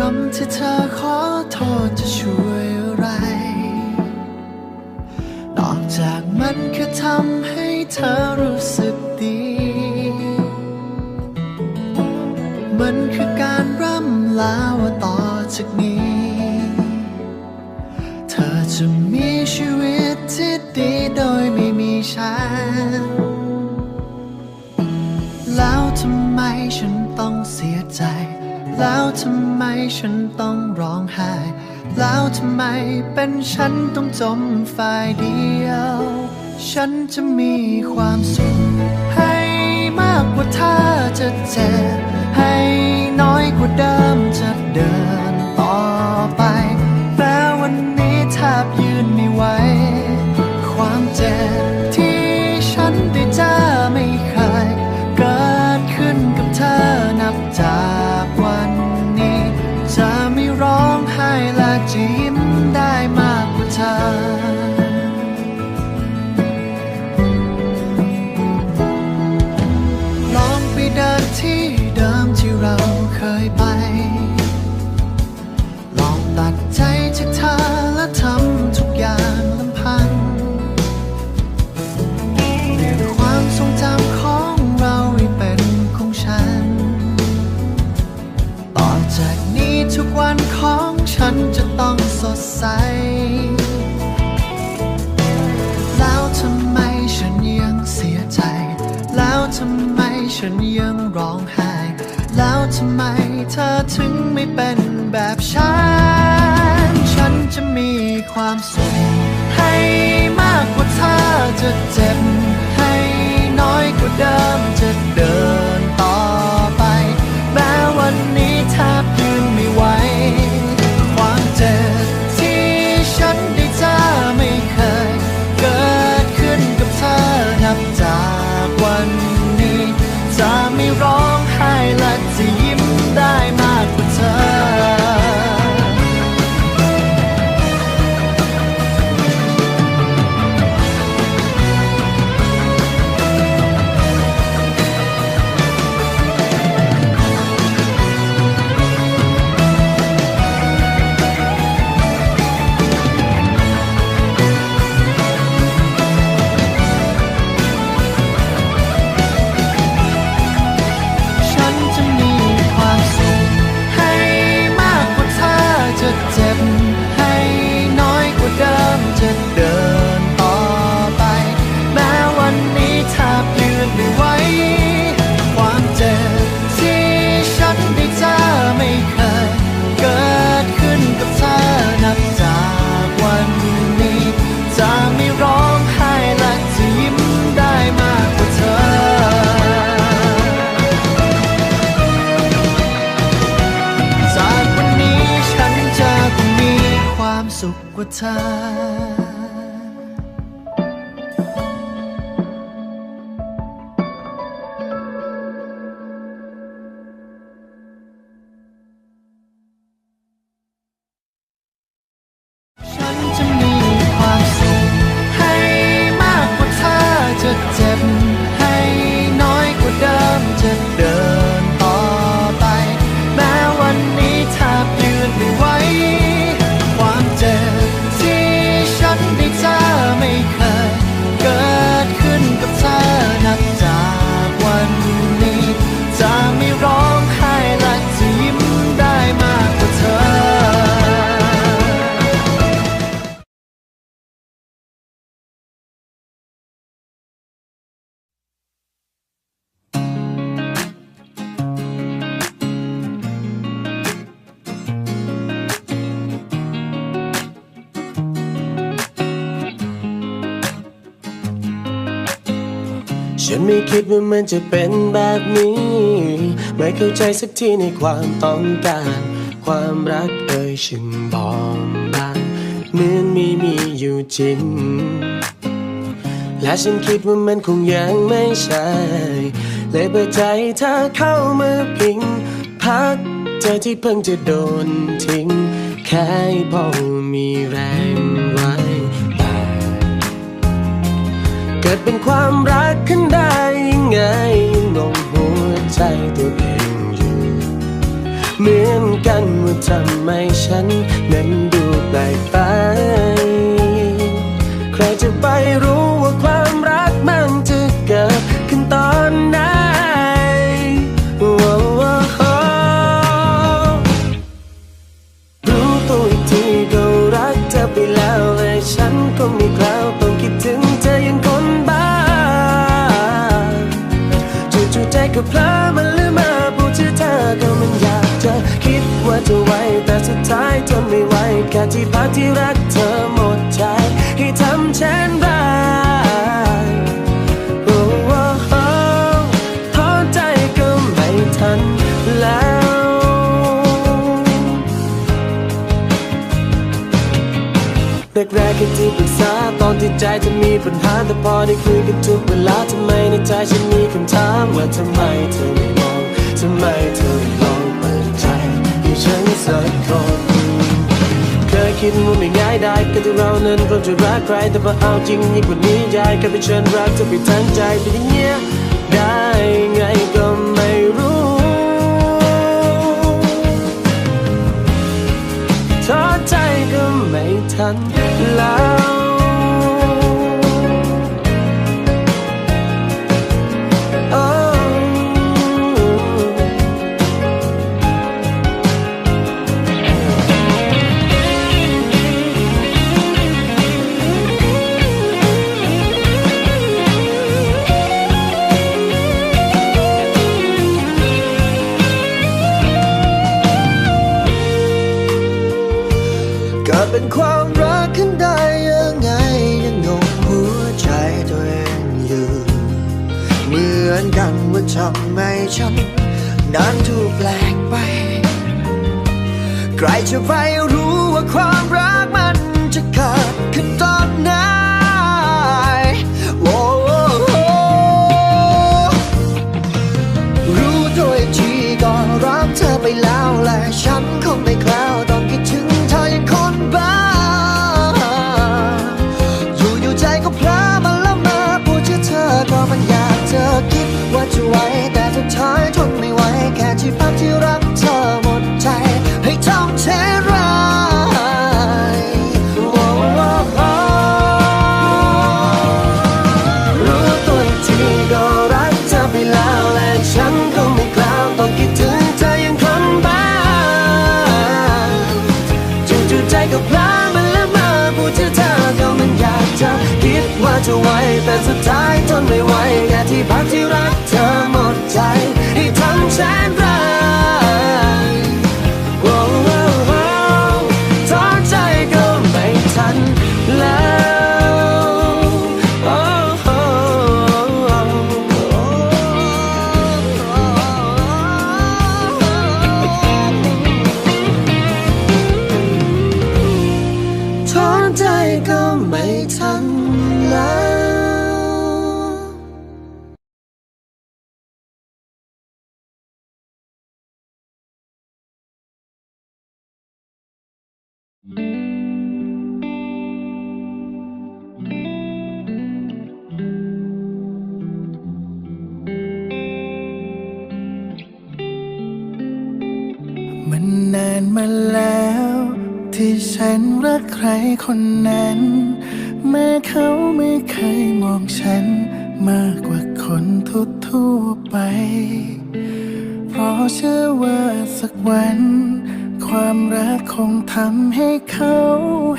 คำที่เธอขอโทษจะช่วยอะไร นอกจากมันแค่ทำให้เธอรู้สึกดี มันคือการร่ำลาว่าต่อจากนี้ เธอจะมีชีวิตที่ดีโดยไม่มีฉัน แล้วทำไมฉันต้องเสียใจ แล้วทำไมฉันต้องร้องไห้ แล้วทำไมเป็นฉันต้องจมฝ่ายเดียว ฉันจะมีความสุข ให้มากกว่าถ้าจะเจ็บ ให้น้อยกว่าเดิมจะเดินต่อไปแม้วันนี้แทบยืนไม่ไหว ทุกวันของฉันจะต้องสดใส แล้วทำไมฉันยังเสียใจ แล้วทำไมฉันยังร้องไห้ แล้วทำไมเธอถึงไม่เป็นแบบฉัน ฉันจะมีความสุขให้มากกว่าเธอจะเจ็บ ให้น้อยกว่าเดิมจะ สุ ฉันไม่คิดว่ามันจะเป็นแบบนี้ ไม่เข้าใจสักทีในความต้องการ ความรักเอ่ยฉันบอกบางเหมือนไม่มีอยู่จริง และฉันคิดว่ามันคงยังไม่ใช่ เลยเปิดใจเธอเข้ามาพิง พักเธอที่เพิ่งจะโดนทิ้ง แค่พอมีแรงไว้ กิดเป็นความรักขึ้นได้ยังไงงงหัวใจตัวเองอยู่ เหมือนกันว่าทำไมฉันนั้นดูแปลกไป ใครจะไปรู้ว่าความรักมันจะเกิดขึ้นตอนไหนโอ้โอ้รู้ตัวอีกทีก็รักเธอไปแล้วและฉันก็ไม่กล้าต้องคิดถึงเธอ ว่าจะไวแต่สุดท้ายทนไม่ไหวแค่ที่พักที่รักเธอหมดใจ ให้ทำเช่นไรโอ้โอ้โอ้ท้อใจก็ไม่ทันแล้วแรกๆแค่ที่ปรึกษาตอนที่ใจจะมีปัญหาแต่พอได้คุยกันทุกเวลาทำไมในใจฉันมีคำถามว่าทำไมเธอไม่มองทำไมเธอไม่ลอง ฉันสักคนเคยคิดว่าไม่ง่ายได้ก็ที่เรานั้นพร้อมจะรักใครแต่พอเอาจริงยิ่งกว่านี้ยายก็ไปเชิญรักเธอไปทั้งใจเป็นอย่างเงี้ยได้ไงก็ไม่รู้ท้อใจก็ไม่ทันแล้ว อนกันว่าทำไมฉันนั้นถูกแปลกไป ใครจะไปรู้ว่าความรักมันจะเกิดขึ้นตอนไหนโอ้โอ้โอ้รู้ตัวอีกทีก็รักเธอไปแล้วและฉันคง แต่สุดท้ายทนไม่ไหวแค่ที่พักที่รักเธอหมดใจให้ทำฉัน มันนานมาแล้ว ที่ฉันรักใครคนนั้น แม้เขาไม่เคยมองฉัน มากกว่าคนทั่วๆไป เพราะเชื่อว่าสักวัน ความรักคงทำให้เขา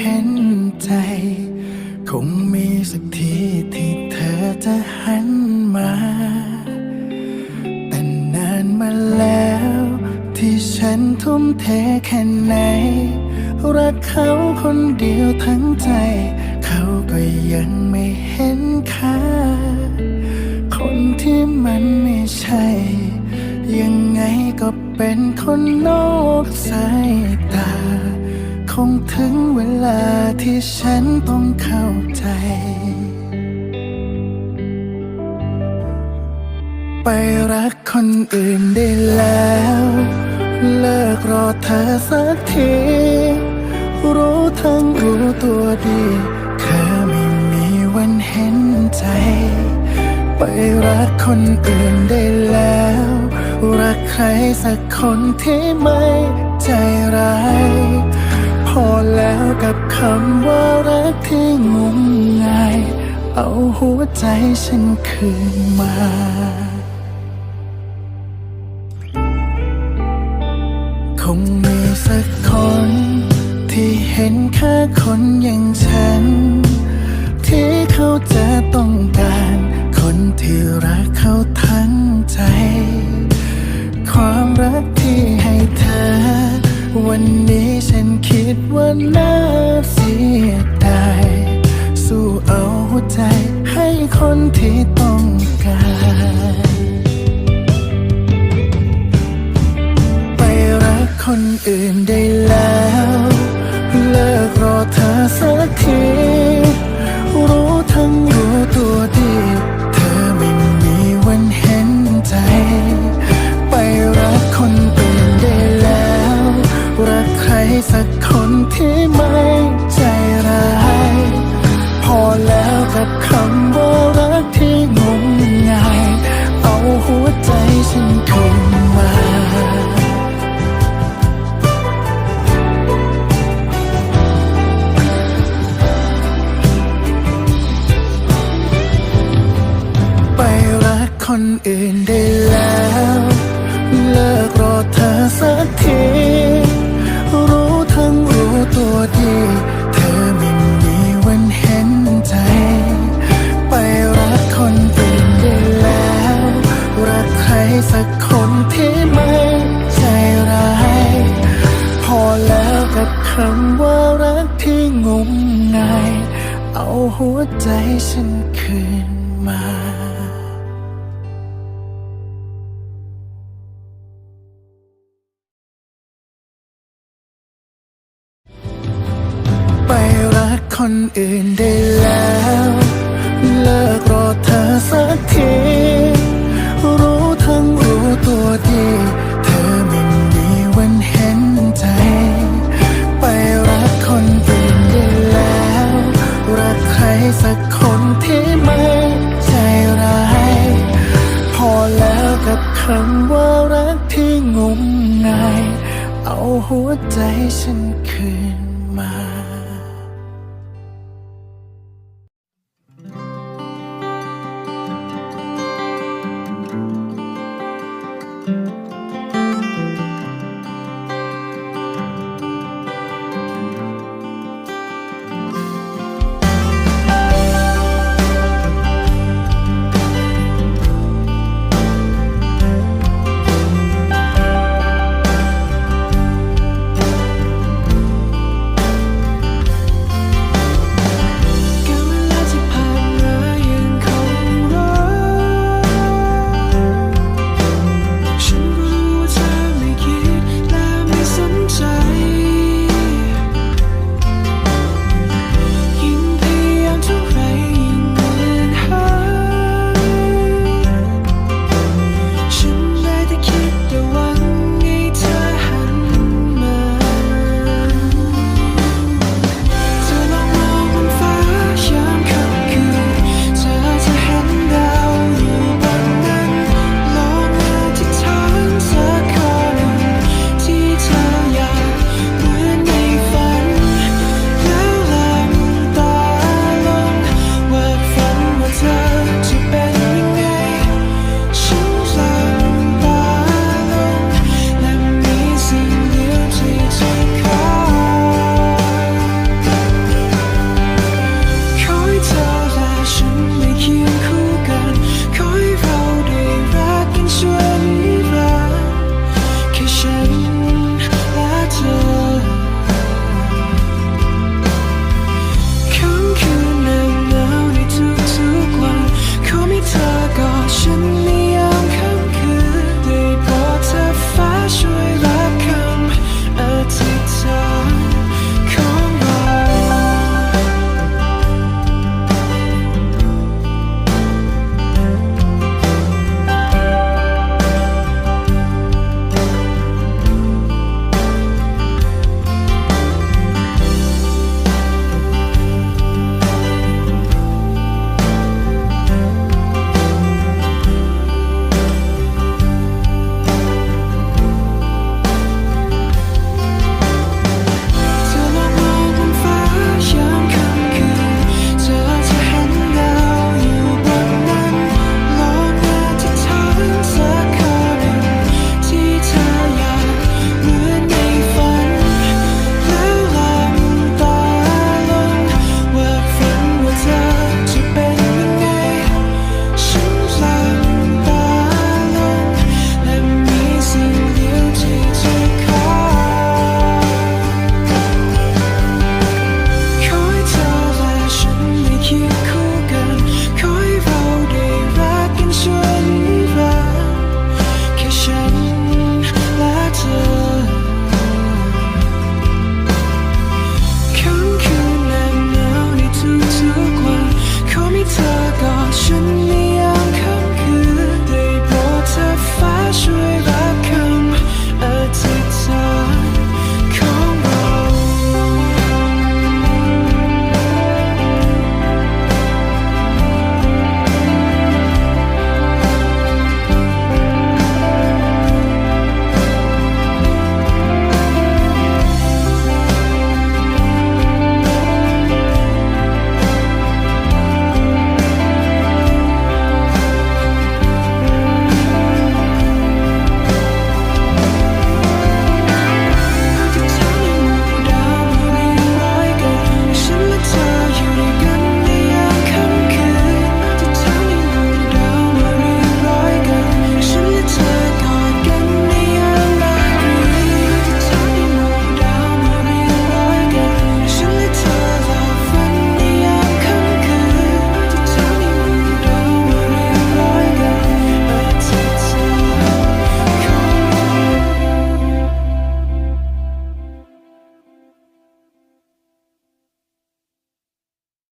เห็นใจ คงมีสักทีที่เธอจะหันมา แต่นานมาแล้ว ที่ฉันทุ่มเทแค่ไหน รักเขาคนเดียวทั้งใจ เขาก็ยังไม่เห็นค่า คนที่มันไม่ใช่ เป็นคนนอกสายตา คงถึงเวลาที่ฉันต้องเข้าใจ ไปรักคนอื่นได้แล้ว เลิกรอเธอสักที รู้ทั้งรู้ตัวดี เธอไม่มีวันเห็นใจ ไปไปรักคนอื่นได้แล้ว รักใครสักคนที่ไม่ใจร้าย พอแล้วกับคำว่ารักที่งมงาย เอาหัวใจฉันคืนมาคงมีสักคน ที่เห็นแค่คนอย่างฉัน ที่เขาจะต้องการ คนที่รักเขาทั้งใจ ความรักที่ให้เธอ วันนี้ฉันคิดว่าน่าเสียดายสู้เอาหัวใจให้คนที่ ใจ หัวใจฉันคืนมาไปรักคนอื่นได้